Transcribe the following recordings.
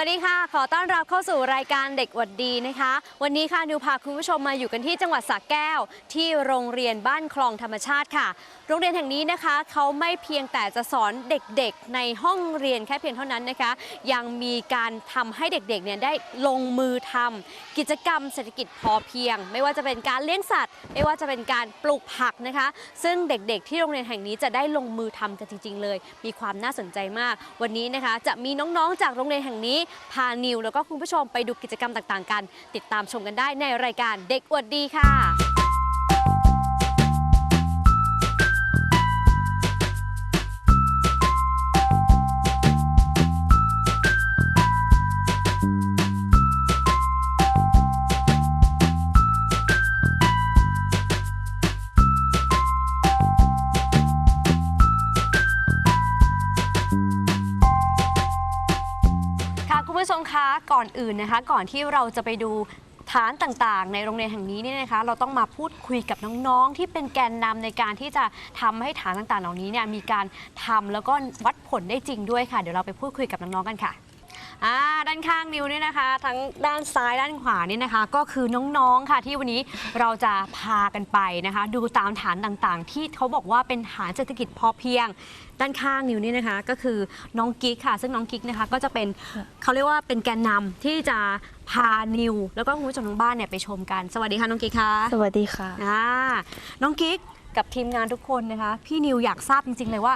วัสดีค่ะ ขอต้อนรับเข้าสู่รายการเด็กวัดดีนะคะ วันนี้ค่ะนิวพาคุณผู้ชมมาอยู่กันที่จังหวัดสระแก้ว ที่โรงเรียนบ้านคลองธรรมชาติค่ะ โรงเรียนแห่งนี้นะคะเขาไม่เพียงแต่จะสอนเด็กๆ ในห้องเรียนแค่เพียงเท่านั้นนะคะ ยังมีการทำให้เด็กๆเนี่ยได้ลงมือทำกิจกรรมเศรษฐกิจพอเพียง ไม่ว่าจะเป็นการเลี้ยงสัตว์ ไม่ว่าจะเป็นการปลูกผักนะคะ ซึ่งเด็กๆ ที่โรงเรียนแห่งนี้จะได้ลงมือทำกันจริง ๆ เลย มีความน่าสนใจมาก วันนี้นะคะจะมีน้องๆจากโรงเรียนแห่งนี้พานิว แล้วก็คุณผู้ชมไปดูกิจกรรมต่างๆ กัน ติดตามชมกันได้ในรายการเด็กอวดดีค่ะค่ะ ก่อนอื่นนะคะ ก่อนที่เราจะไปดูฐานต่างๆ ในโรงเรียนแห่งนี้เนี่ยนะคะ เราต้องมาพูดคุยกับน้องๆ ที่เป็นแกนนำในการที่จะทำให้ฐานต่างๆ เหล่านี้เนี่ยมีการทำแล้วก็วัดผลได้จริงด้วยค่ะ เดี๋ยวเราไปพูดคุยกับน้องๆ กันค่ะ อ่าด้านข้างนิวเนี่ยนะคะ ทั้งด้านซ้ายด้านขวานี่นะคะ ก็คือน้องๆค่ะที่วันนี้เราจะพากันไปนะคะ ดูตามฐานต่างๆ ที่เขาบอกว่าเป็นฐานเศรษฐกิจพอเพียง ด้านข้างนิวนี่นะคะ ก็คือน้องกิ๊กค่ะ ซึ่งน้องกิ๊กนะคะก็จะเป็นเขาเรียกว่าเป็นแกนนำที่จะพานิว แล้วก็คุณผู้ชมทางบ้านเนี่ยไปชมกันสวัสดีค่ะน้องกิ๊กค่ะสวัสดีค่ะ อ่าน้องกิ๊กกับทีมงานทุกคนนะคะ พี่นิวอยากทราบจริงๆเลยว่า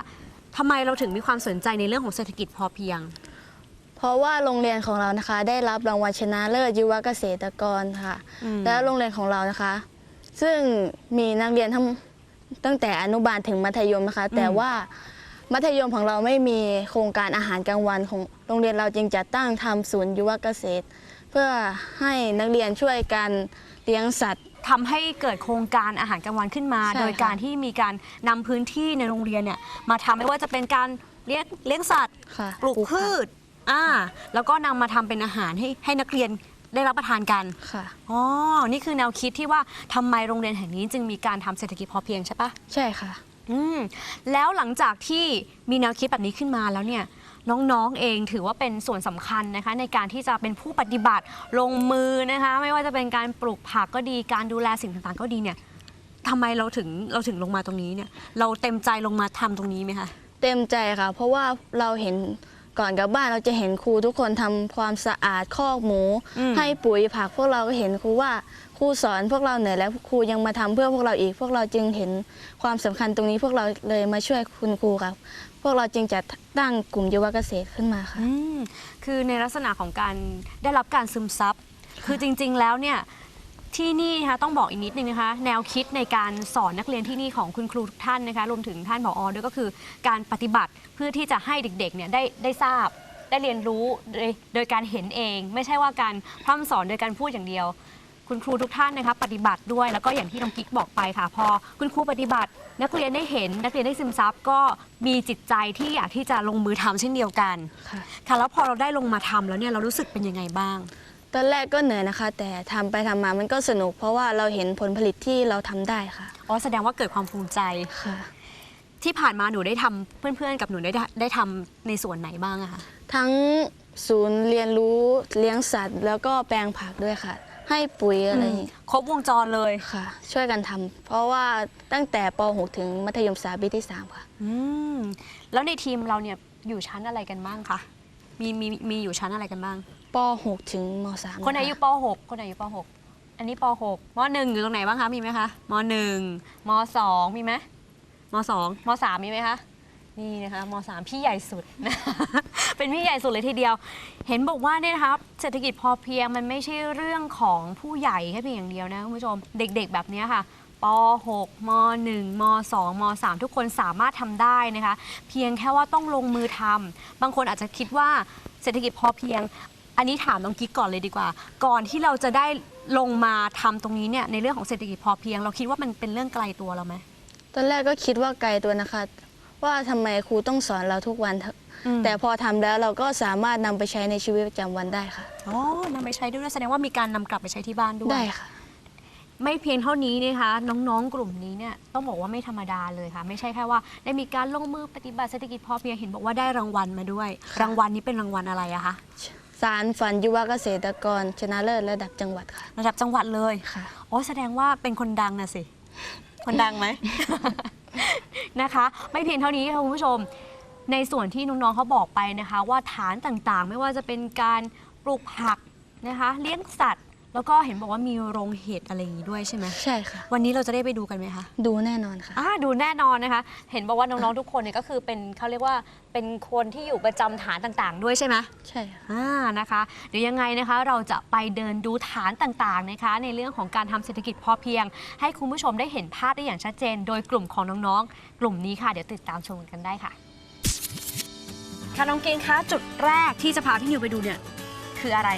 ทำไมเราถึงมีความสนใจในเรื่องของเศรษฐกิจพอเพียง เพราะว่าโรงเรียนของเรานะคะได้รับรางวัลชนะเลิศยุวเกษตรกรค่ะอืมและโรงเรียนของเรานะคะ ซึ่งมีนักเรียนทั้งตั้งแต่อนุบาลถึงมัธยมนะคะ แต่ว่ามัธยมของเราไม่มีโครงการอาหารกลางวันของโรงเรียนเราจึงจัดตั้งทำศูนย์ยุวเกษตร เพื่อให้นักเรียนช่วยกันเลี้ยงสัตว์ทำให้เกิดโครงการอาหารกลางวันขึ้นมาใช่ค่ะโดยการที่มีการนำพื้นที่ในโรงเรียนเนี่ยมาทำไม่ว่าจะเป็นการเลี้ยงเลี้ยงสัตว์ค่ะปลูกพืช อ่า แล้วก็นำมาทำเป็นอาหารให้ให้นักเรียนได้รับประทานกัน ค่ะ อ๋อ นี่คือแนวคิดที่ว่าทำไมโรงเรียนแห่งนี้จึงมีการทำเศรษฐกิจพอเพียงใช่ปะใช่ค่ะ อืม แล้วหลังจากที่มีแนวคิดแบบนี้ขึ้นมาแล้วเนี่ย น้องๆเองถือว่าเป็นส่วนสำคัญนะคะ ในการที่จะเป็นผู้ปฏิบัติลงมือนะคะ ไม่ว่าจะเป็นการปลูกผักก็ดีการดูแลสิ่งต่างๆ ก็ดีเนี่ยทำไมเราถึงเราถึงลงมาตรงนี้เนี่ย เราเต็มใจลงมาทำตรงนี้ไหมคะ เต็มใจค่ะ เพราะว่าเราเห็น ก่อนกลับบ้านเราจะเห็นครูทุกคนทำความสะอาดคอกหมู อืม ให้ปุ๋ยผักพวกเราก็เห็นครูว่าครูสอนพวกเราเหนื่อยแล้วครูยังมาทำเพื่อพวกเราอีก พวกเราจึงเห็นความสำคัญตรงนี้พวกเราเลยมาช่วยคุณครูครับ พวกเราจึงจะตั้งกลุ่มยุวเกษตรขึ้นมาค่ะ อืมคือในลักษณะของการได้รับการซึมซับ คือจริงๆแล้วเนี่ย ที่นี่นะคะต้องบอกอีกนิดนึงนะคะ แนวคิดในการสอนนักเรียนที่นี่ของคุณครูทุกท่านนะคะรวมถึงท่านผอด้วยก็คือการปฏิบัติเพื่อที่จะให้เด็กๆเนี่ยได้ได้ทราบได้เรียนรู้โดยโดยการเห็นเอง ไม่ใช่ว่าการพร่ำสอนโดยการพูดอย่างเดียว คุณครูทุกท่านนะคะปฏิบัติด้วยแล้วก็อย่างที่น้องกิ๊กบอกไปค่ะ พอคุณครูปฏิบัติ นักเรียนได้เห็น นักเรียนได้ซึมซับก็มีจิตใจที่อยากที่จะลงมือทำเช่นเดียวกันค่ะค่ะแล้วพอเราได้ลงมาทำแล้วเนี่ยเรารู้สึกเป็นยังไงบ้าง ตอนแรกก็เหนื่อยนะคะ แต่ทำไปทำมามันก็สนุก เพราะว่าเราเห็นผลผลิตที่เราทำได้ค่ะอ๋อแสดงว่าเกิดความภูมิใจ ค่ะที่ผ่านมาหนูได้ทำเพื่อนๆ กับหนูได้ได้ทำในส่วนไหนบ้างอะคะทั้งศูนย์เรียนรู้เลี้ยงสัตว์ แล้วก็แปลงผักด้วยค่ะ ให้ปุ๋ยอะไรอย่างงี้ครบวงจรเลยค่ะ ช่วยกันทำเพราะว่าตั้งแต่ป .6 ถึงมัธยมศึกษาปีที่3ค่ะ อืมแล้วในทีมเราเนี่ยอยู่ชั้นอะไรกันบ้างคะมีมีมีอยู่ชั้นอะไรกันบ้าง ป .6 ถึงม .3 คนไหนอยู่ป .6 คนไหนอยู่ป .6 อันนี้ป .6 ม .1 อยู่ตรงไหนบ้างคะ มีไหมคะม .1 ม .2 มีไหมม .2 ม .3 มีไหมคะนี่นะคะม .3 พี่ใหญ่สุดเป็นพี่ใหญ่สุดเลยทีเดียว เห็นบอกว่าเนี่ยนะครับเศรษฐกิจพอเพียงมันไม่ใช่เรื่องของผู้ใหญ่แค่เพียงอย่างเดียวนะคุณผู้ชมเด็กๆแบบเนี้ยค่ะป .6 ม .1 ม .2 ม .3 ทุกคนสามารถทำได้นะคะ เพียงแค่ว่าต้องลงมือทำบางคนอาจจะคิดว่าเศรษฐกิจพอเพียง อันนี้ถามน้องกิ๊กก่อนเลยดีกว่า ก่อนที่เราจะได้ลงมาทำตรงนี้เนี่ยในเรื่องของเศรษฐกิจพอเพียง เราคิดว่ามันเป็นเรื่องไกลตัวเราไหม ตอนแรกก็คิดว่าไกลตัวนะคะ ว่าทำไมครูต้องสอนเราทุกวันอืม แต่พอทำแล้วเราก็สามารถนำไปใช้ในชีวิตประจำวันได้ค่ะ อ๋อนำไปใช้ด้วยแสดงว่ามีการนำกลับไปใช้ที่บ้านด้วย ได้ค่ะ ไม่เพียงเท่านี้นะคะน้องๆ กลุ่มนี้เนี่ยต้องบอกว่าไม่ธรรมดาเลยค่ะ ไม่ใช่แค่ว่าได้มีการลงมือปฏิบัติเศรษฐกิจพอเพียงเห็นบอกว่าได้รางวัลมาด้วยค่ะรางวัลนี้เป็นรางวัลอะไรอะคะ สสารฝันยุวเกษตรกร ชนะเลิศระดับจังหวัดค่ะ ระดับจังหวัดเลยค่ะ โอ้แสดงว่าเป็นคนดังนะสิ คนดังไหม นะคะ ไม่เพียงเท่านี้ค่ะคุณผู้ชม ในส่วนที่น้องๆเขาบอกไปนะคะ ว่าฐานต่างๆ ไม่ว่าจะเป็นการปลูกผักนะคะ เลี้ยงสัตว์ แล้วก็เห็นบอกว่ามีโรงเห็ดอะไรอย่างนี้ด้วยใช่ไหมใช่ค่ะ วันนี้เราจะได้ไปดูกันไหมคะดูแน่นอนค่ะ อ่าดูแน่นอนนะคะ เห็นบอกว่าน้องๆทุกคนเนี่ยก็คือเป็นเขาเรียกว่าเป็นคนที่อยู่ประจำฐานต่างๆ ด้วยใช่ไหม ใช่ค่ะ อ่านะคะเดี๋ยวยังไงนะคะเราจะไปเดินดูฐานต่างๆนะคะ ในเรื่องของการทำเศรษฐกิจพอเพียง ให้คุณผู้ชมได้เห็นภาพได้อย่างชัดเจน โดยกลุ่มของน้องๆ กลุ่มนี้ค่ะ เดี๋ยวติดตามชมกันได้ค่ะ ค่ะน้องเกงคะจุดแรกที่จะพาพี่นิวไปดูเนี่ยคืออะไร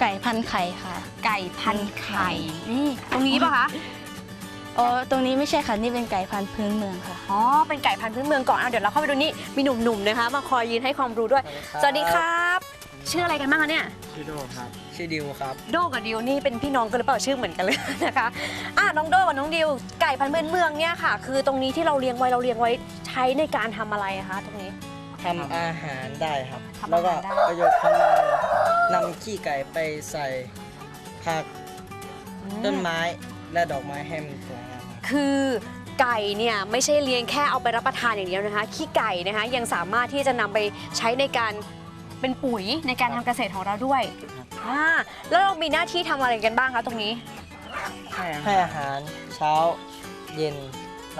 ไก่พันไข่ค่ะ ไก่พันไข่ นี่ ตรงนี้ปะคะอ๋อตรงนี้ไม่ใช่ค่ะนี่เป็นไก่พันธุ์พื้นเมืองค่ะ อ๋อ เป็นไก่พันธุ์พื้นเมืองก่อนเอาเดี๋ยวเราเข้าไปดูนี่ มีหนุ่มๆนะคะ มาคอยยืนให้ความรู้ด้วย สวัสดีครับ ชื่ออะไรกันบ้างคะเนี่ย ชื่อโดครับ ชื่อดิวครับ โดกับดิวนี่เป็นพี่น้องกันหรือเปล่าชื่อเหมือนกันเลยนะคะ อะน้องโดกับน้องดิว ไก่พันธุ์พื้นเมืองเนี่ยค่ะ คือตรงนี้ที่เราเลี้ยงไว้เราเลี้ยงไว้ใช้ในการทำอะไรอะคะตรงนี้ ทำอาหารได้ครับ ทำอาหารแล้วก็ได้ประโยชน์ข้างในนำขี้ไก่ไปใส่ผักต้นไม้และดอกไม้ให้มันสวยงามครับคือไก่เนี่ยไม่ใช่เลี้ยงแค่เอาไปรับประทานอย่างเดียวนะคะ ขี้ไก่นะคะยังสามารถที่จะนำไปใช้ในการเป็นปุ๋ยในการทำเกษตรของเราด้วยอ่าแล้วเรามีหน้าที่ทำอะไรกันบ้างคะตรงนี้ ให้อาหารเช้าเย็น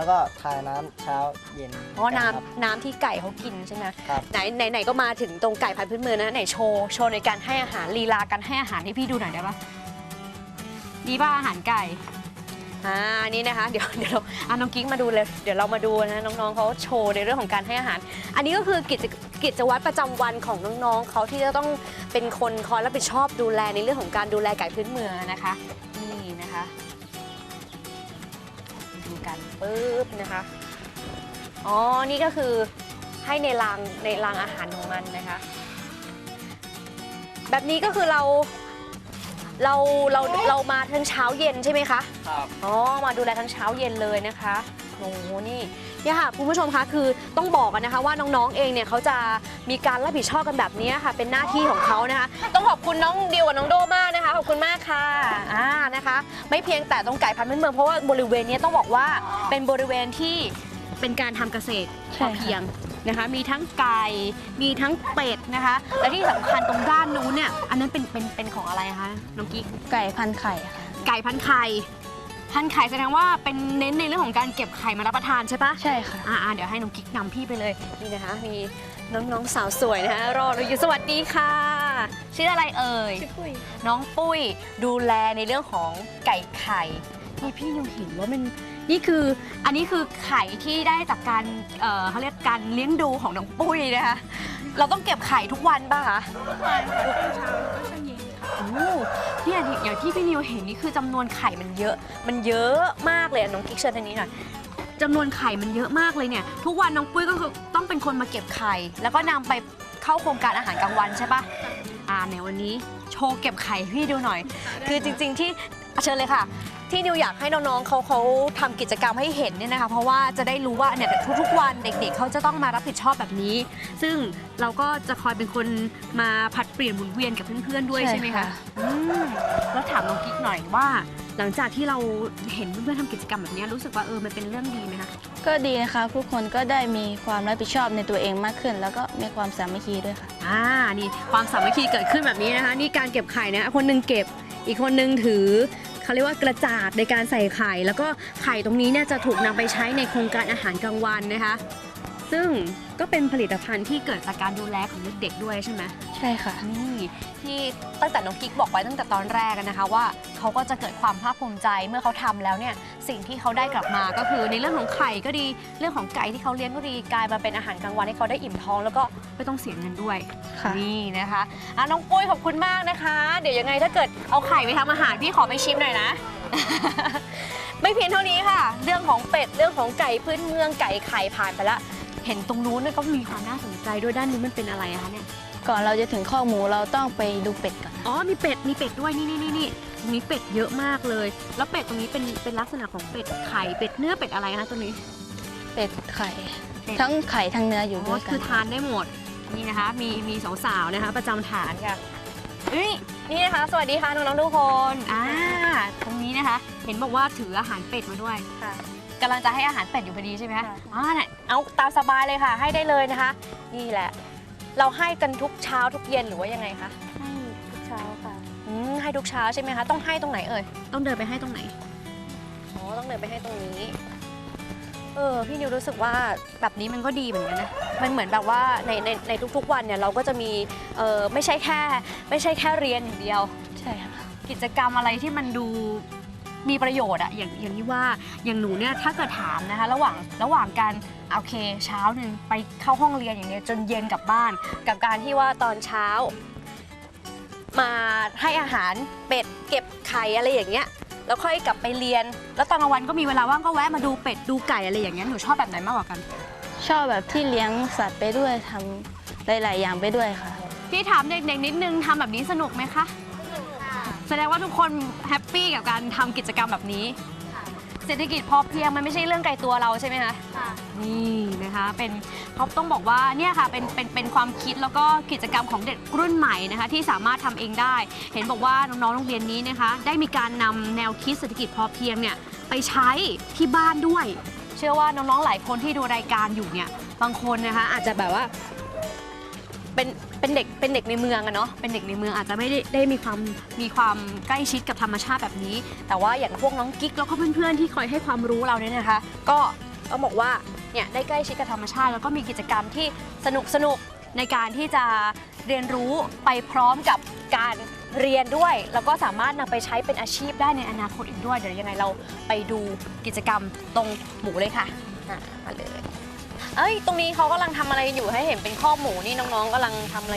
แล้วก็ถ่ายน้ำเช้าเย็นเพราะครับ น้ำน้ำที่ไก่เขากินใช่ไหมครับ ไหนไหนไหนก็มาถึงตรงไก่พันธุ์พื้นเมืองนะไหนโชว์โชว์ในการให้อาหารลีลาการให้อาหารให้พี่ดูหน่อยได้ปะดีป่ะอาหารไก่อ่านี่นะคะ เดี๋ยวเดี๋ยวเราอะน้องกิ๊กมาดูเลยเดี๋ยวเรามาดูนะน้องๆเขาโชว์ในเรื่องของการให้อาหาร อันนี้ก็คือกิจกิจวัตรประจำวันของน้องๆเขาที่จะต้องเป็นคนคอยรับผิดชอบดูแลในเรื่องของการดูแลไก่พื้นเมืองนะคะ นี่นะคะดู กันปุ๊บนะคะ อ๋อ นี่ก็คือให้ในรางในรางอาหารของมันนะคะ แบบนี้ก็คือเราเราเราเรามาทั้งเช้าเย็นใช่ไหมคะ ครับ อ๋อ มาดูแลทั้งเช้าเย็นเลยนะคะ โอ้โหนี่เนี่ยค่ะคุณผู้ชมคะคือต้องบอกกันนะคะว่าน้องๆเองเนี่ยเขาจะมีการรับผิดชอบกันแบบนี้ค่ะ เป็นหน้าที่ของเขานะคะ ต้องขอบคุณน้องดิวกับน้องโดมากนะคะขอบคุณมากค่ะอ่านะคะ ไม่เพียงแต่ตรงไก่พันธุ์พื้นเมืองเพราะว่าบริเวณเนี้ยต้องบอกว่าเป็นบริเวณที่เป็นการทำเกษตรพใช่อค่ะเพียงนะคะมีทั้งไก่มีทั้งเป็ดนะคะ และที่สำคัญตรงด้านนู้นเนี่ยอันนั้นเป็นเป็นเป็นของอะไรคะน้องกิ๊กไก่พันไข่ค่ะไก่พันไข่ พันไข่แสดงว่าเป็นเน้นในเรื่องของการเก็บไข่มารับประทานใช่ปะใช่ค่ะ อ่าๆเดี๋ยวให้น้องกิ๊กนำพี่ไปเลยนี่นะคะมีน้องๆสาวสวยนะคะรอเราอยู่สวัสดีค่ะ ชื่ออะไรเอ่ย ชื่อปุ้ยน้องปุ้ยดูแลในเรื่องของไก่ไข่นี่พี่ยังเห็นว่ามันนี่คืออันนี้คือไข่ที่ได้จากการเอ่อเขาเรียกการเลี้ยงดูของน้องปุ้ยนะคะเราต้องเก็บไข่ทุกวันป่ะคะโอ้เเนี่ยอย่างที่พี่นิวเห็นนี่คือจำนวนไข่มันเยอะ มันเยอะมากเลยอะน้องกิ๊กเชิญทางนี้หน่อยจำนวนไข่มันเยอะมากเลยเนี่ย ทุกวันน้องปุ้ยก็คือต้องเป็นคนมาเก็บไข่ แล้วก็นำไปเข้าโครงการอาหารกลางวันใช่ปะอ่าในวันนี้โชว์เก็บไข่ให้พี่ดูหน่อย คือจริง ๆ ที่ เชิญเลยค่ะ ที่นิวอยากให้น้องๆเขาเขาทำกิจกรรมให้เห็นเนี่ยนะคะ เพราะว่าจะได้รู้ว่าเนี่ยทุกๆวันเด็กๆเขาจะต้องมารับผิดชอบแบบนี้ ซึ่งเราก็จะคอยเป็นคนมาผัดเปลี่ยนหมุนเวียนกับเพื่อนๆด้วยใช่ใช่ไหมคะค่ะอืมแล้วถามน้องกิ๊กหน่อยว่า หลังจากที่เราเห็นเพื่อนๆทำกิจกรรมแบบนี้รู้สึกว่าเออมันเป็นเรื่องดีไหมคะ ก็ดีนะคะทุกคนก็ได้มีความรับผิดชอบในตัวเองมากขึ้น แล้วก็มีความสามัคคีด้วยค่ะ อ่า นี่ความสามัคคีเกิดขึ้นแบบนี้นะคะ นี่การเก็บไข่นะ คนหนึงเก็บ อีกคนหนึงถือ เขาเรียกว่ากระจาดในการใส่ไข่ แล้วก็ไข่ตรงนี้เนี่ยจะถูกนำไปใช้ในโครงการอาหารกลางวันนะคะ ซึ่ง ก็เป็นผลิตภัณฑ์ที่เกิดจากการดูแลของเด็กๆด้วยใช่ไหมใช่ค่ะ นี่ที่ตั้งแต่น้องกิ๊กบอกไว้ตั้งแต่ตอนแรกอะนะคะว่าเขาก็จะเกิดความภาคภูมิใจเมื่อเขาทำแล้วเนี่ยสิ่งที่เขาได้กลับมาก็คือในเรื่องของไข่ก็ดีเรื่องของไก่ที่เขาเลี้ยงก็ดีกลายมาเป็นอาหารกลางวันให้เขาได้อิ่มท้อง แล้วก็ไม่ต้องเสียเงินด้วยค่ะ นี่นะคะอะน้องปุ้ยขอบคุณมากนะคะ เดี๋ยวยังไงถ้าเกิดเอาไข่ไปทำอาหารพี่ขอไปชิมหน่อยนะ ไม่เพียงเท่านี้ค่ะ เรื่องของเป็ด เรื่องของไก่พื้นเมืองไก่ไข่ผ่านไปแล้วเห็นตรงนู้นเนี่ยก็มีความน่าสนใจด้วยด้านนู้นมันเป็นอะไรอะคะเนี่ย ก่อนเราจะถึงข้อกหมูเราต้องไปดูเป็ดก่อน อ๋อ มีเป็ด มีเป็ดด้วย นี่นี่นี่นี่ตรงนี้เป็ดเยอะมากเลย แล้วเป็ดตรงนี้เป็นเป็นลักษณะของเป็ดไข่ เป็ดเนื้อเป็ดอะไรคะตัวนี้ เป็ดไข่ เป็ด ทั้งไข่ทั้งเนื้ออยู่อ๋ด้อวยกัคืนอทานได้หมด นี่นะคะ มีมีสาวๆนะคะ ประจำฐานค่ะนี่นะคะ สวัสดีค่ะน้องๆทุกคน อ่า ตรงนี้นะคะ เห็นบอกว่าถืออาหารเป็ดมาด้วย ค่ะ กำลังจะให้อาหารเป็ดอยู่พอดีใช่ไหมคะค่ะอ่าเนี่ยเอาตามสบายเลยค่ะ ให้ได้เลยนะคะ นี่แหละ เราให้กันทุกเช้าทุกเย็นหรือว่ายังไงคะให้ทุกเช้าค่ะอืมให้ทุกเช้าใช่ไหมคะต้องให้ตรงไหนเอ่ยต้องเดินไปให้ตรงไหนอ๋อต้องเดินไปให้ตรงนี้ เออพี่นิวรู้สึกว่าแบบนี้มันก็ดีเหมือนกันนะมันเหมือนแบบว่าในในในทุกๆวันเนี่ยเราก็จะมีเออไม่ใช่แค่ ไม่ใช่แค่เรียนอย่างเดียว ใช่ค่ะกิจกรรมอะไรที่มันดู มีประโยชน์อะอย่างอย่างที่ว่าอย่างหนูเนี่ยถ้าเกิดถามนะคะ ระหว่างระหว่างการโอเคเช้าหนึ่งไปเข้าห้องเรียนอย่างเนี้ยจนเย็นกลับบ้าน กับการที่ว่าตอนเช้า มาให้อาหารเป็ดเก็บไข่อะไรอย่างเงี้ยแล้วค่อยกลับไปเรียน แล้วตอนกลางวันก็มีเวลาว่างก็แวะมาดูเป็ดดูไก่อะไรอย่างเงี้ยหนูชอบแบบไหนมากกว่ากัน ชอบแบบที่เลี้ยงสัตว์ไปด้วยทำหลาย ๆ อย่างไปด้วยค่ะ พี่ถามเด็กๆนิดนึงทำแบบนี้สนุกไหมคะ แสดงว่าทุกคนแฮปปี้กับการทำกิจกรรมแบบนี้ เศรษฐกิจพอเพียงมันไม่ใช่เรื่องไกลตัวเราใช่ไหมคะค่ะนี่นะคะเป็นเขาต้องบอกว่าเนี่ยค่ะเป็นเป็นเป็นความคิดแล้วก็กิจกรรมของเด็กรุ่นใหม่นะคะที่สามารถทำเองได้ เห็นบอกว่าน้องๆโรงเรียนนี้นะคะได้มีการนำแนวคิดเศรษฐกิจพอเพียงเนี่ยไปใช้ที่บ้านด้วย เชื่อว่าน้องๆหลายคนที่ดูรายการอยู่เนี่ยบางคนนะคะอาจจะแบบว่า เป็นเป็นเด็กเป็นเด็กในเมืองอะเนาะเป็นเด็กในเมืองอาจจะไม่ได้ได้มีความมีความใกล้ชิดกับธรรมชาติแบบนี้ แต่ว่าอย่างพวกน้องกิ๊กแล้วก็เพื่อนๆที่คอยให้ความรู้เราเนี่ยนะคะ ก็ต้องบอกว่าเนี่ยได้ใกล้ชิดกับธรรมชาติ แล้วก็มีกิจกรรมที่สนุกสนุกในการที่จะเรียนรู้ไปพร้อมกับการเรียนด้วย แล้วก็สามารถนำไปใช้เป็นอาชีพได้ในอนาคตอีกด้วย เดี๋ยวยังไงเราไปดูกิจกรรมตรงหมูเลยค่ะมาเลย เอ้ย ตรงนี้เขากำลังทำอะไรอยู่ให้เห็นเป็นข้อกหมูนี่น้องๆกำลังทำอะไร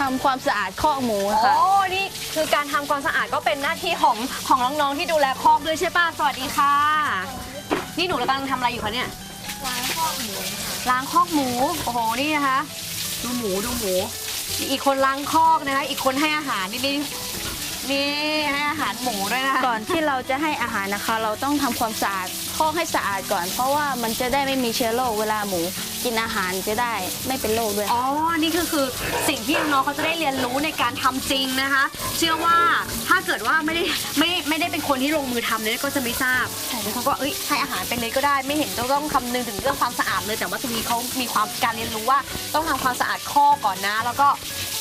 ทำความสะอาดคอกหมูโอ้ค่ะ นี่คือการทำความสะอาดก็เป็นหน้าที่ของของน้องๆที่ดูแลคอกด้วยใช่ป่ะ สวัสดีค่ะ นี่หนูกำลังทำอะไรอยู่คะเนี่ย ล้างข้อหมูค่ะล้างคอกหมู โอ้โห นี่นะคะ ดูหมูดูหมูนี่อีกคนล้างคอกนะคะ อีกคนให้อาหารนี่นี่ นี่ให้อาหารหมูด้วยนะคะ ก่อนที่เราจะให้อาหารนะคะ เราต้องทำความสะอาดคอกให้สะอาดก่อน เพราะว่ามันจะได้ไม่มีเชื้อโรคเวลาหมู กินอาหารจะได้ไม่เป็นโรคด้วย อ๋อ นี่ก็คือสิ่งที่น้องๆเขาจะได้เรียนรู้ในการทำจริงนะคะ เชื่อว่าถ้าเกิดว่าไม่ได้ไม่ไม่ได้เป็นคนที่ลงมือทำเนี่ยก็จะไม่ทราบแต่เขาก็เอ้ยให้อาหารเป็นเลยก็ได้ ไม่เห็นต้องต้องคำนึงถึงเรื่องความสะอาดเลย แต่ว่าตรงนี้เขามีความการเรียนรู้ว่าต้องทำความสะอาดข้อก่อนนะ แล้วก็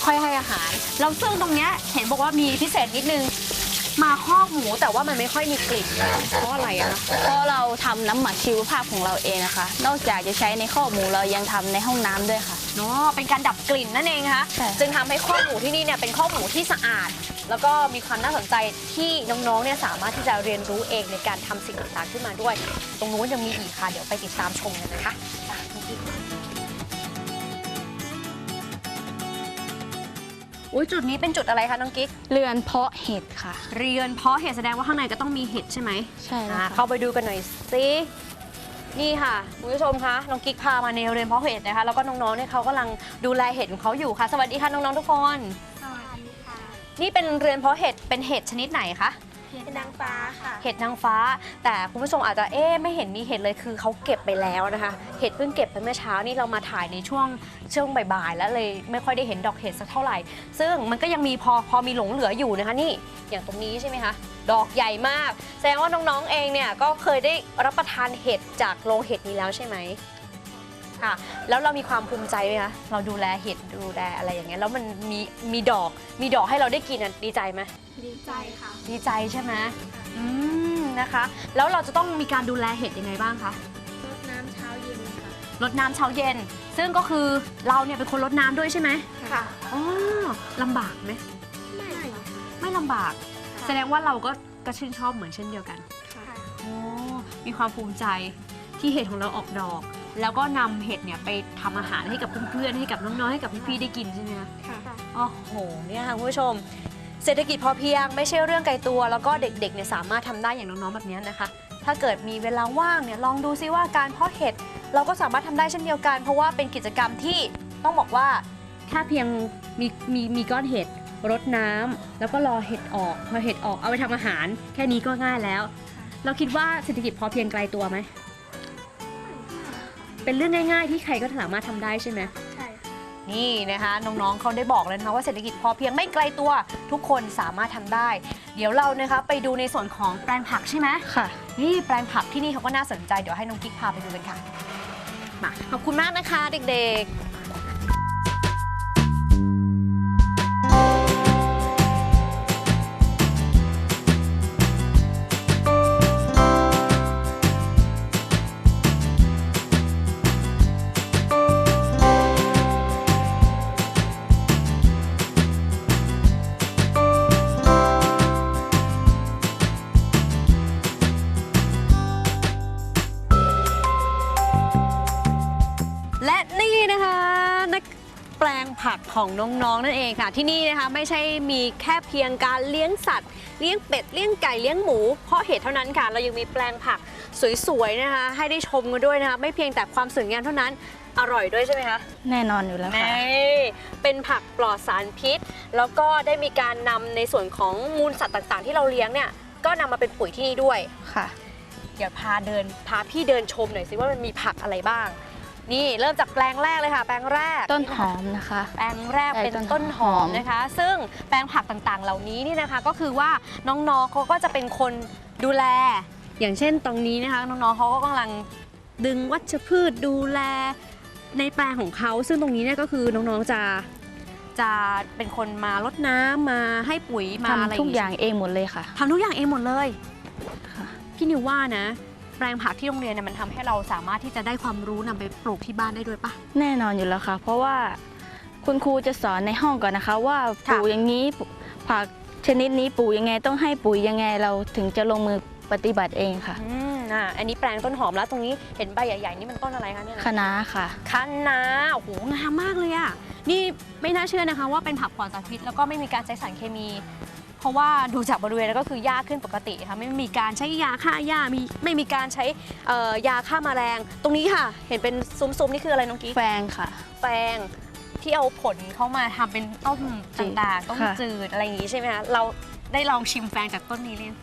ค่อยให้อาหารแล้วซึ่งตรงเนี้ยเห็นบอกว่ามีพิเศษนิดนึง มาคอกหมูแต่ว่ามันไม่ค่อยมีกลิ่นเพราะอะไรอะคะเพราะเราทำน้ำหมักชีวภาพของเราเองนะคะ นอกจากจะใช้ในคอกหมูเรายังทำในห้องน้ำด้วยค่ะ เนาะเป็นการดับกลิ่นนั่นเองนะคะใช่ จึงทำให้ข้อหมูที่นี่เนี่ยเป็นข้อหมูที่สะอาด แล้วก็มีความน่าสนใจที่น้องๆเนี่ยสามารถที่จะเรียนรู้เองในการทำสิ่งต่างๆขึ้นมาด้วย ตรงนู้นยังมีอีกค่ะ เดี๋ยวไปติดตามชมกันนะคะ อุ้ยจุดนี้เป็นจุดอะไรคะน้องกิ๊ก เรือนเพาะเห็ดค่ะ เรียนเพาะเห็ดแสดงว่าข้างในก็ต้องมีเห็ดใช่ไหมใช่แล้วอ่าค่ะเข้าไปดูกันหน่อยสินี่ค่ะคุณผู้ชมคะน้องกิ๊กพามาในเรียนเพาะเห็ดนะคะแล้วก็น้องๆเนี่ยเขากำลังดูแลเห็ดของเขาอยู่ค่ะ สวัสดีค่ะน้องๆทุกคนสวัสดีค่ะนี่เป็นเรือนเพาะเห็ดเป็นเห็ดชนิดไหนคะ เป็นนางฟ้าค่ะ เห็ดนางฟ้า แต่คุณผู้ชมอาจจะเอ๊ะไม่เห็นมีเห็ดเลยคือเขาเก็บไปแล้วนะคะ เห็ดเพิ่งเก็บไปเมื่อเช้านี่เรามาถ่ายในช่วงช่วงบ่ายๆ แล้วเลยไม่ค่อยได้เห็นดอกเห็ดสักเท่าไหร่ ซึ่งมันก็ยังมีพอพอมีหลงเหลืออยู่นะคะนี่อย่างตรงนี้ใช่ไหมคะดอกใหญ่มาก แสดงว่าน้องๆเองเนี่ยก็เคยได้รับประทานเห็ดจากโรงเห็ดนี้แล้วใช่ไหม ค่ะ แล้วเรามีความภูมิใจไหมคะเราดูแลเห็ดดูแลอะไรอย่างเงี้ยแล้วมันมีมีดอกมีดอกให้เราได้กินอะดีใจไหมดีใจค่ะ ดีใจใช่ไหมอืมนะคะ แล้วเราจะต้องมีการดูแลเห็ดยังไงบ้างคะรดน้ำเช้าเย็นค่ะรดน้ำเช้าเย็น ซึ่งก็คือเราเนี่ยเป็นคนรดน้ำด้วยใช่ไหมค่ะ อ๋อลำบากไหมไม่ค่ะไม่ลำบากแสดงว่าเราก็ก็ชื่นชอบเหมือนเช่นเดียวกัน ค่ะ โอ้มีความภูมิใจที่เห็ดของเราออกดอก แล้วก็นำเห็ดเนี่ยไปทำอาหารให้กับเพื่อนๆให้กับน้องๆให้กับพี่ๆได้กินใช่ไหมคะ ค่ะ โอ้โห เนี่ยค่ะคุณผู้ชม เศรษฐกิจพอเพียงไม่ใช่เรื่องไกลตัว แล้วก็เด็กๆเนี่ยสามารถทำได้อย่างน้องๆแบบนี้นะคะ ถ้าเกิดมีเวลาว่างเนี่ยลองดูซิว่าการเพาะเห็ดเราก็สามารถทำได้เช่นเดียวกัน เพราะว่าเป็นกิจกรรมที่ต้องบอกว่า แค่เพียงมีมีมีก้อนเห็ดรดน้ำแล้วก็รอเห็ดออก พอเห็ดออกเอาไปทำอาหาร แค่นี้ก็ง่ายแล้ว เราคิดว่าเศรษฐกิจพอเพียงไกลตัวไหม เป็นเรื่องง่าย ๆ ที่ใครก็สามารถทำได้ใช่ไหม ใช่ค่ะโนี่นะคะน้องๆเขาได้บอกเลยนะคะว่าเศรษฐกิจพอเพียงไม่ไกลตัวทุกคนสามารถทำได้ เดี๋ยวเรานะคะไปดูในส่วนของแปลงผักใช่ไหมค่ะ นี่แปลงผักที่นี่เขาก็น่าสนใจเดี๋ยวให้น้องกิ๊กพาไปดูกันค่ะมาขอบคุณมากนะคะเด็กๆ น้องๆนั่นเองค่ะ ที่นี่นะคะไม่ใช่มีแค่เพียงการเลี้ยงสัตว์ เลี้ยงเป็ดเลี้ยงไก่เลี้ยงหมู เพราะเหตุเท่านั้นค่ะ เรายังมีแปลงผักสวยๆนะคะให้ได้ชมกันด้วยนะคะไม่เพียงแต่ความสวยงามเท่านั้นอร่อยด้วยใช่ไหมคะ แน่นอนอยู่แล้วค่ะนี่เป็นผักปลอดสารพิษ แล้วก็ได้มีการนำในส่วนของมูลสัตว์ต่างๆ ที่เราเลี้ยงเนี่ย ก็นำมาเป็นปุ๋ยที่นี่ด้วย ค่ะ เดี๋ยวพาเดินพาพี่เดินชมหน่อยสิว่ามันมีผักอะไรบ้าง นี่เริ่มจากแปลงแรกเลยค่ะ แปลงแรก ต้นหอมนะคะ แปลงแรกใช่เป็นต้นต้นหอมหอมนะคะ ซึ่งแปลงผักต่างๆ เหล่านี้นี่นะคะ ก็คือว่าน้องๆเขาก็จะเป็นคนดูแล อย่างเช่นตรงนี้นะคะ น้องๆเขาก็กำลังดึงวัชพืชดูแลในแปลงของเขาซึ่งตรงนี้เนี่ยก็คือน้องๆจะจะเป็นคนมารดน้ำมาให้ปุ๋ยมาอะไรทำทุกอย่างเองหมดเลยค่ะทำทุกอย่างเองหมดเลยค่ะพี่นิวว่านะ แปลงผักที่โรงเรียนเนี่ยมันทำให้เราสามารถที่จะได้ความรู้นำไปปลูกที่บ้านได้ด้วยปะ แน่นอนอยู่แล้วค่ะ เพราะว่าคุณครูจะสอนในห้องก่อนนะคะ ว่าค่ะปลูกอย่างนี้ผักชนิดนี้ปลูกยังไงต้องให้ปุ๋ยยังไงเราถึงจะลงมือปฏิบัติเองค่ะอืมอะอันนี้แปลงต้นหอมแล้วตรงนี้เห็นใบใหญ่ๆนี่มันต้นอะไรคะเนี่ยคะน้าค่ะ คะน้าโอ้โหงามมากเลยอะนี่ไม่น่าเชื่อนะคะว่าเป็นผักปลอดสารพิษแล้วก็ไม่มีการใช้สารเคมี เพราะว่าดูจากบริเวณแล้วก็คือหญ้าขึ้นปกติค่ะไม่มีการใช้ยาฆ่าหญ้ามีไม่มีการใช้เอ่อยาฆ่าแมลง ตรงนี้ค่ะ เห็นเป็นซุ้มๆนี่คืออะไรน้องกิ๊กแฟงค่ะ แปลงที่เอาผลเข้ามาทำเป็นต้มจืดต่างๆต้มค่ะ จืดอะไรอย่างงี้ใช่ไหมคะเราได้ลองชิมแปลงจากต้นนี้เลยง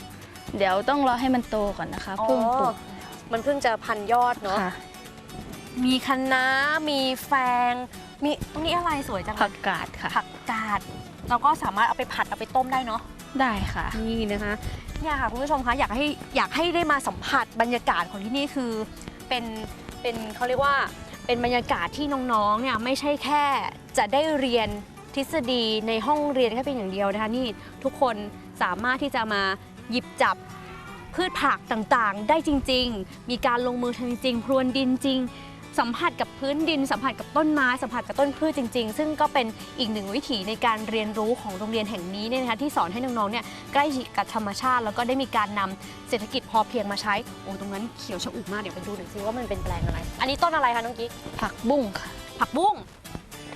เดี๋ยวต้องรอให้มันโตก่อนนะคะอ๋อเพิ่งปลูกมันเพิ่งจะพันยอดเนาะค่ะมีคะน้ามีแฟงมีตรงนี้อะไรสวยจังผักกาดค่ะ ผักกาด เราก็สามารถเอาไปผัดเอาไปต้มได้เนาะได้ค่ะ นี่นะคะเนี่ยค่ะคุณผู้ชมคะอยากให้อยากให้ได้มาสัมผัสบรรยากาศของที่นี่คือเป็นเป็นเขาเรียกว่าเป็นบรรยากาศที่น้องๆเนี่ยไม่ใช่แค่จะได้เรียนทฤษฎีในห้องเรียนแค่เพียงอย่างเดียวนะคะนี่ทุกคนสามารถที่จะมาหยิบจับพืชผักต่างๆ ได้จริง ๆ มีการลงมือทำจริงๆพรวนดินจริง สัมผัสกับพื้นดิน สัมผัสกับต้นไม้สัมผัสกับต้นพืชจริง ๆ ซึ่งก็เป็นอีกหนึ่งวิถีในการเรียนรู้ของโรงเรียนแห่งนี้เนี่ยนะคะที่สอนให้น้องๆเนี่ยใกล้ชิดกับธรรมชาติ แล้วก็ได้มีการนำเศรษฐกิจพอเพียงมาใช้โอ้ตรงนั้นเขียวชอุ่มมากเดี๋ยวไปดูหน่อยซิว่ามันเป็นแปลงอะไร อันนี้ต้นอะไรคะน้องกิ๊กผักบุ้งค่ะผักบุ้ง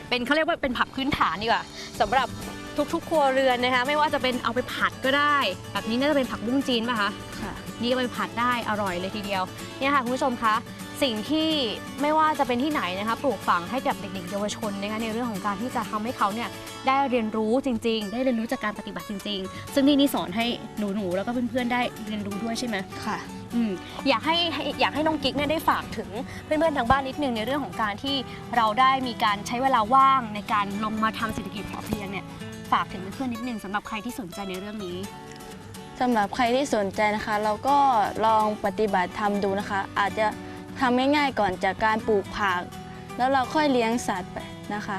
เป็นเขาเรียกว่าเป็นผักพื้นฐานดีกว่าสำหรับทุกๆ ครัวเรือนนะคะไม่ว่าจะเป็นเอาไปผัดก็ได้ แบบนี้น่าจะเป็นผักบุ้งจีนป่ะคะค่ะนี่ก็ไปผัดได้อร่อยเลยทีเดียวเนี่ยค่ะคุณผู้ชมคะ สิ่งที่ไม่ว่าจะเป็นที่ไหนนะคะปลูกฝังให้กับเด็กๆเยาวชนนะคะในเรื่องของการที่จะทำให้เขาเนี่ยได้เรียนรู้จริง ๆ ได้เรียนรู้จากการปฏิบัติจริง ๆ ซึ่งที่นี่สอนให้หนูๆแล้วก็เพื่อนๆได้เรียนรู้ด้วยใช่ไหมค่ะอืมอยากให้ให้อยากให้น้องกิ๊กเนี่ยได้ฝากถึงเพื่อนๆทางบ้านนิดนึงในเรื่องของการที่เราได้มีการใช้เวลาว่างในการลงมาทำเศรษฐกิจพอเพียงเนี่ยฝากถึงเพื่อนๆนิดนึงสำหรับใครที่สนใจในเรื่องนี้สำหรับใครที่สนใจนะคะ เราก็ลองปฏิบัติทำดูนะคะ อาจจะ ทำง่ายๆก่อนจากการปลูกผัก แล้วเราค่อยเลี้ยงสัตว์ไปนะคะ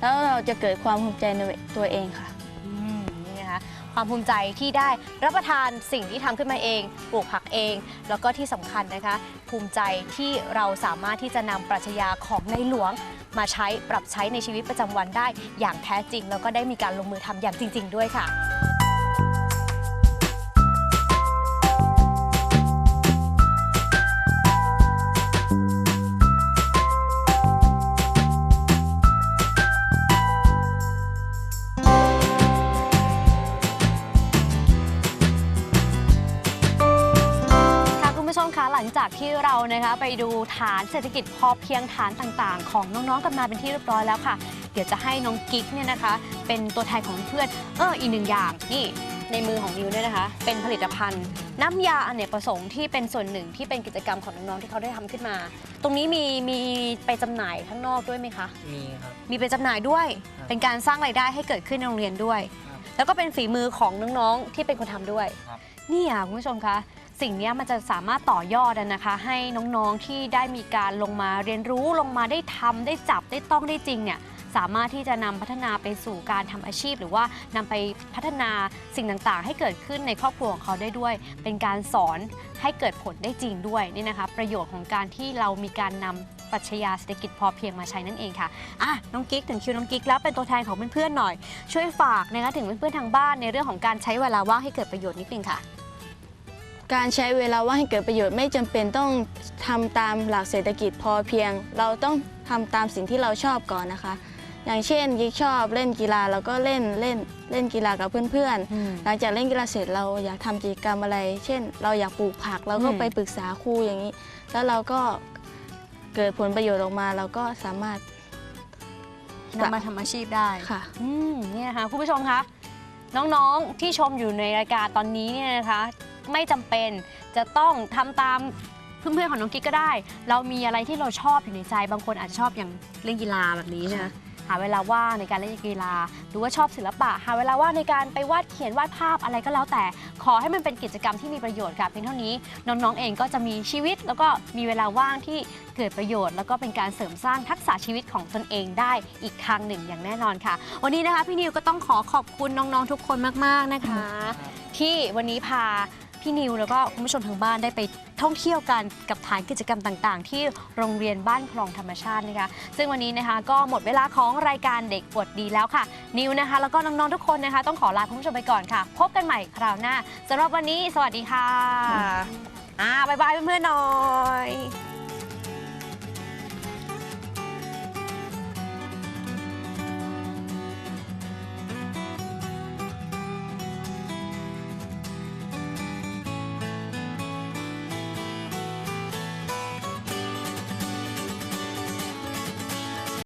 แล้วเราจะเกิดความภูมิใจในตัวเองค่ะ อืมนี่นะคะความภูมิใจที่ได้รับประทานสิ่งที่ทำขึ้นมาเองปลูกผักเอง แล้วก็ที่สำคัญนะคะ ภูมิใจที่เราสามารถที่จะนำปรัชญาของในหลวง มาใช้ปรับใช้ในชีวิตประจำวันได้อย่างแท้จริง แล้วก็ได้มีการลงมือทำอย่างจริง ๆ ด้วยค่ะค่ะ นะคะไปดูฐานเศรษฐกิจพอเพียงฐานต่างๆ ของน้องๆกันมาเป็นที่เรียบร้อยแล้วค่ะ เดี๋ยวจะให้น้องกิ๊กเนี่ยนะคะ เป็นตัวแทนของเพื่อนเอออีกหนึ่งอย่างนี่ในมือของนิวเนี่ยนะคะ เป็นผลิตภัณฑ์ น้ำยาอเนกประสงค์ที่เป็นส่วนหนึ่งที่เป็นกิจกรรมของน้องๆที่เขาได้ทำขึ้นมา ตรงนี้มีมีไปจำหน่ายข้างนอกด้วยไหมคะ มีครับ มีไปจำหน่ายด้วย ครับ เป็นการสร้างรายได้ให้เกิดขึ้นในโรงเรียนด้วย ครับ แล้วก็เป็นฝีมือของน้องๆที่เป็นคนทำด้วย ครับ นี่อะคุณผู้ชมคะ สิ่งนี้มันจะสามารถต่อยอดนะคะ ให้น้องๆที่ได้มีการลงมาเรียนรู้ลงมาได้ทำได้จับได้ต้องได้จริงเนี่ยสามารถที่จะนำพัฒนาไปสู่การทำอาชีพ หรือว่านำไปพัฒนาสิ่งต่างๆ ให้เกิดขึ้นในครอบครัวของเขาได้ด้วย เป็นการสอนให้เกิดผลได้จริงด้วยนี่นะคะ ประโยชน์ของการที่เรามีการนำปรัชญาเศรษฐกิจพอเพียงมาใช้นั่นเองค่ะอะน้องกิ๊กถึงคิวน้องกิ๊กแล้วเป็นตัวแทนของเพื่อนๆหน่อย ช่วยฝากนะคะถึงเพื่อนๆทางบ้านในเรื่องของการใช้เวลาว่างให้เกิดประโยชน์นิดนึงค่ะ การใช้เวลาว่างให้เกิดประโยชน์ไม่จำเป็นต้องทำตามหลักเศรษฐกิจพอเพียง เราต้องทำตามสิ่งที่เราชอบก่อนนะคะ อย่างเช่นกิ๊กชอบเล่นกีฬาเราก็เล่นเล่นเล่นกีฬากับเพื่อนๆ หลังจากเล่นกีฬาเสร็จเราอยากทำกิจกรรมอะไร เช่น เราอยากปลูกผักเราก็อืมไปปรึกษาครูอย่างนี้ แล้วเราก็เกิดผลประโยชน์ออกมาเราก็สามารถนำมาทำอาชีพได้ค่ะอืมนี่นะคะคุณผู้ชมคะน้องๆที่ชมอยู่ในรายการตอนนี้เนี่ยนะคะ ไม่จำเป็นจะต้องทำตามเพื่อนๆของน้องกิ๊กก็ได้ เรามีอะไรที่เราชอบอยู่ในใจ บางคนอาจจะชอบอย่างเล่นกีฬาแบบนี้นะหาเวลาว่างในการเล่นกีฬา หรือว่าชอบศิลปะ หาเวลาว่างในการไปวาดเขียนวาดภาพอะไรก็แล้วแต่ ขอให้มันเป็นกิจกรรมที่มีประโยชน์ค่ะเพียงเท่านี้น้องๆเองก็จะมีชีวิต แล้วก็มีเวลาว่างที่เกิดประโยชน์ แล้วก็เป็นการเสริมสร้างทักษะชีวิตของตนเองได้อีกทางหนึ่งอย่างแน่นอนค่ะ วันนี้นะคะพี่นิวก็ต้องขอขอบคุณน้องๆทุกคนมากๆนะคะ ที่วันนี้พา พี่นิวแล้วก็คุณผู้ชมทางบ้านได้ไปท่องเที่ยวกันกับฐานกิจกรรมต่าง ๆ ที่โรงเรียนบ้านคลองธรรมชาตินะคะ ซึ่งวันนี้นะคะก็หมดเวลาของรายการเด็กปวดดีแล้วค่ะ นิวนะคะ แล้วก็น้องๆทุกคนนะคะ ต้องขอลาคุณผู้ชมไปก่อนค่ะ พบกันใหม่คราวหน้าสำหรับวันนี้ สวัสดีค่ะอ่าบายบายเพื่อนๆหน่อย